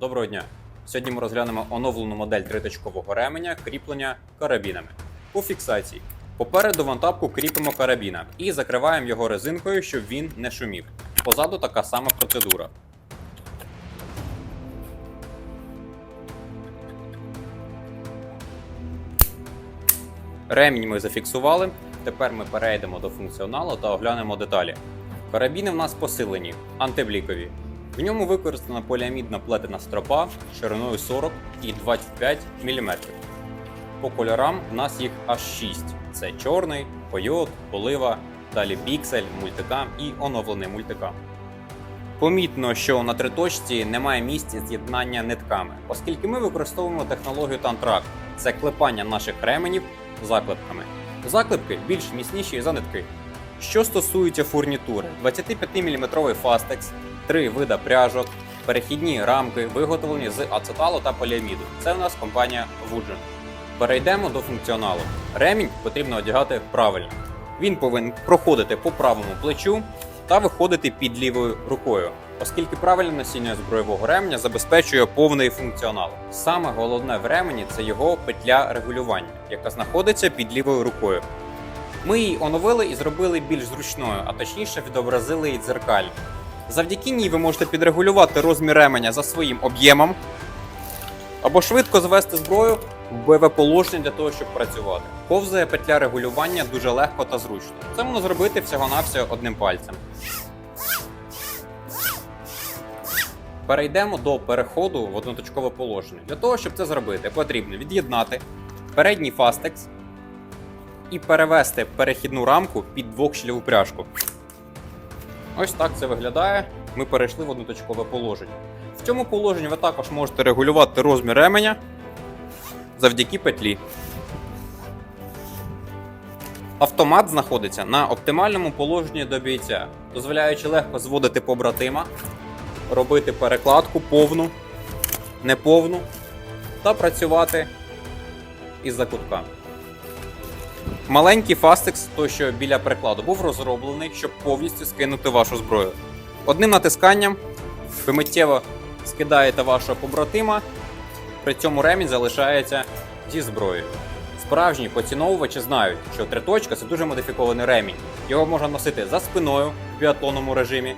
Доброго дня! Сьогодні ми розглянемо оновлену модель триточкового ременя кріплення карабінами. По фіксації. Попереду вантапку кріпимо карабіна і закриваємо його резинкою, щоб він не шумів. Позаду така сама процедура. Ремінь ми зафіксували. Тепер ми перейдемо до функціоналу та оглянемо деталі. Карабіни в нас посилені, антиблікові. В ньому використана поліамідна плетена стропа шириною 40 і 25 мм. По кольорам в нас їх аж 6: це чорний, койот, полива, далі піксель, мультикам і оновлений мультикам. Помітно, що на триточці немає місця з'єднання нитками, оскільки ми використовуємо технологію тантрак це клепання наших ременів заклепками. Заклепки більш міцніші за нитки. Що стосується фурнітури, 25-мм фастекс, три вида пряжок, перехідні рамки, виготовлені з ацеталу та поліаміду. Це у нас компанія Woodgen. Перейдемо до функціоналу. Ремінь потрібно одягати правильно. Він повинен проходити по правому плечу та виходити під лівою рукою, оскільки правильне носіння збройового ременя забезпечує повний функціонал. Саме головне в ремені це його петля регулювання, яка знаходиться під лівою рукою. Ми її оновили і зробили більш зручною, а точніше відобразили її дзеркально. Завдяки ній ви можете підрегулювати розмір ременя за своїм об'ємом або швидко звести зброю в бойове положення для того, щоб працювати. Ковзає петля регулювання дуже легко та зручно. Це можна зробити всього-навсього одним пальцем. Перейдемо до переходу в одноточкове положення. Для того, щоб це зробити, потрібно від'єднати передній фастекс і перевести перехідну рамку під двохшліву пряжку. Ось так це виглядає. Ми перейшли в одноточкове положення. В цьому положенні ви також можете регулювати розмір ременя завдяки петлі. Автомат знаходиться на оптимальному положенні до бійця, дозволяючи легко зводити побратима, робити перекладку повну, неповну та працювати із закутками. Маленький фастекс, той що біля прикладу, був розроблений, щоб повністю скинути вашу зброю. Одним натисканням ви миттєво скидаєте вашого побратима, при цьому ремінь залишається зі зброєю. Справжні поціновувачі знають, що триточка це дуже модифікований ремінь. Його можна носити за спиною в біатлонному режимі.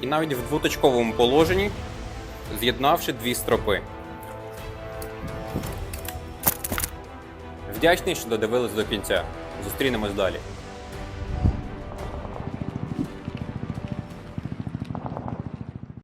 І навіть в двоточковому положенні, з'єднавши дві стропи. Вдячний, що додивились до кінця. Зустрінемось далі.